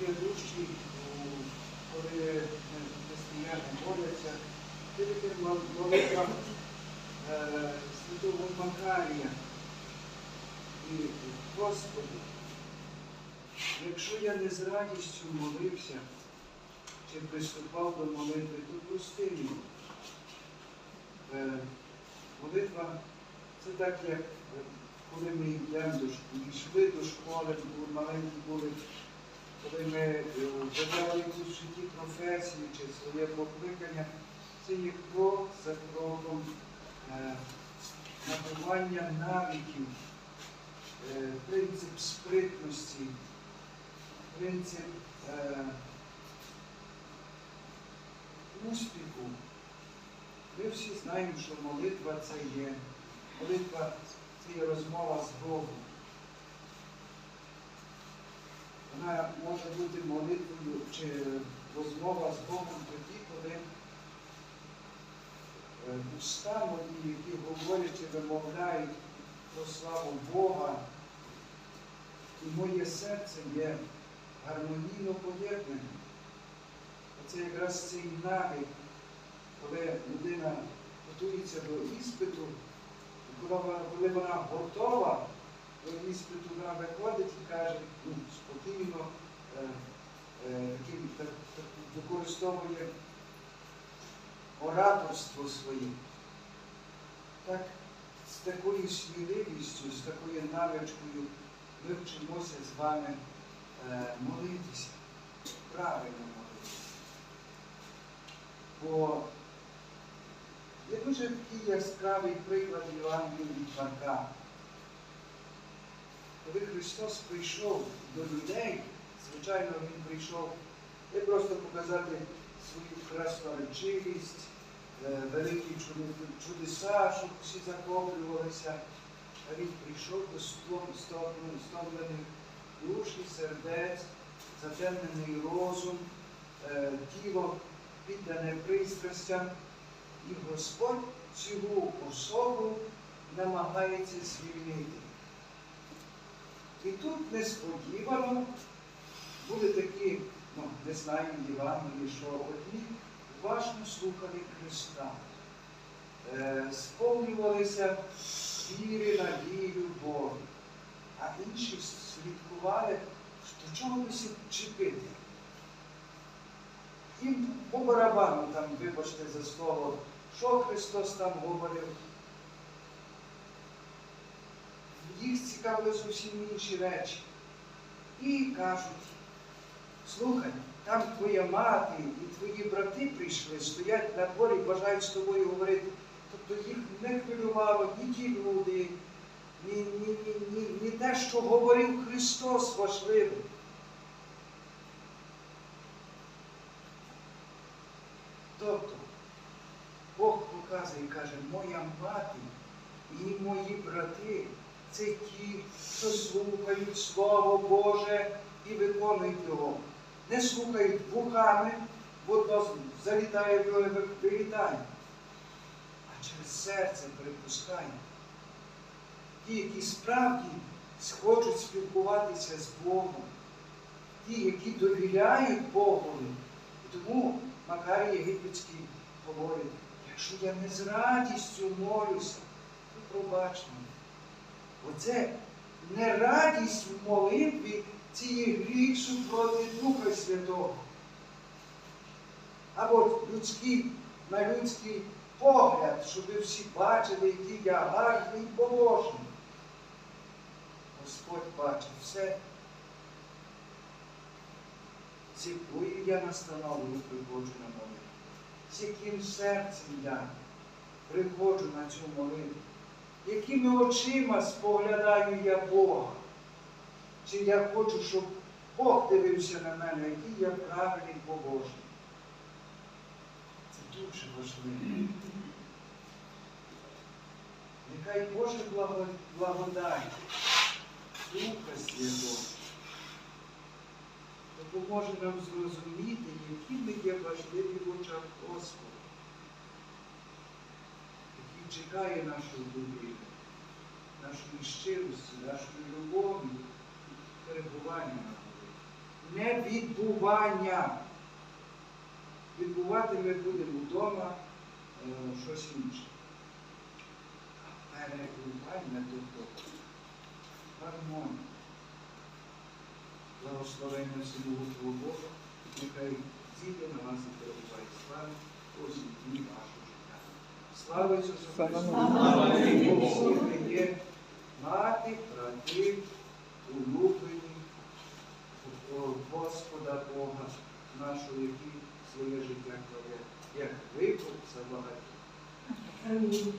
є душі, коли християни моляться, тільки молитва е, святого Макарія. І Господи, якщо я не з радістю молився чи приступав до молитви, то прости мені. Е, Молитва це так, як е, коли ми йдемо до школи, йшли до школи, були маленькі були, коли ми е, вибрали якусь в житті професію чи своє покликання, це є крок за кроком е, набування навиків, е, принцип спритності, принцип успіху. Ми всі знаємо, що молитва це є. Молитва це є розмова з Богом. Вона може бути молитвою чи розмова з Богом тоді, коли е, уста мої, які говорять і вимовляють про славу Бога, і моє серце є гармонійно поєднане. Оце якраз цей навик, коли людина готується до іспиту, коли вона готова іспиту, вона виходить і каже, ну, спокійно е, е, використовує ораторство своє. Так, з такою сміливістю, з такою навичкою ми вчимося з вами е, молитися, правильно молитися. Бо є дуже такий яскравий приклад Євангелії від Марка. Коли Христос прийшов до людей, звичайно, Він прийшов не просто показати свою красноречивість, е, великі чудеса, щоб всі захоплювалися, а Він прийшов до стом- стом- стомлених душ і сердець, затемнений розум, е, тіло піддане пристрастям, і Господь цю особу намагається звільнити. І тут несподівано були такі, ну, не Євангелії, що одні уважно слухали Христа, е, сповнювалися віри, надії, любові, а інші слідкували, до чого сі чіпити. Їм по барабану там, вибачте за слово, що Христос там говорив. Їх цікавили зовсім інші речі. І кажуть, слухай, там твоя мати і твої брати прийшли, стоять на дворі, бажають з тобою говорити. Тобто їх не хвилювало ні ті люди, ні, ні, ні, ні, ні те, що говорив Христос важливо. Тобто Бог показує і каже, моя мати і мої брати це ті, хто слухають Слово Боже і виконують його. Не слухають вухами, водно залітає вилітає, а через серце припускає. Ті, які справді хочуть спілкуватися з Богом, ті, які довіряють Богові. Тому Макарій Єгипетський говорить, якщо я не з радістю молюся, то пробач мені. Оце нерадість в молитві це є гріх супроти Духа Святого. Або людський, на людський погляд, щоб всі бачили, який я гарний і побожний. Господь бачить все. З якою я настановою приходжу на молитву, з яким серцем я приходжу на цю молитву, якими очима споглядаю я Бога. Чи я хочу, щоб Бог дивився на мене, який я правильний побожний. Це дуже важливо. Нехай благо- благодать Духа Святого допоможе нам зрозуміти, які ми є важливі в очах Господа, чекає нашої довіри, нашої щирості, нашої любові, перебування на не відбування. Відбувати ми будемо вдома е, щось інше. А перебування, тобто гармонія. Благословення всемогутнього Бога, нехай зійде на вас і перебуває слава усі дні вашого. Слава Ісусу Христу! Є, мати, брати, улюблені Господа Бога нашого, який своє життя кладе, як викуп за багатьох. Амінь.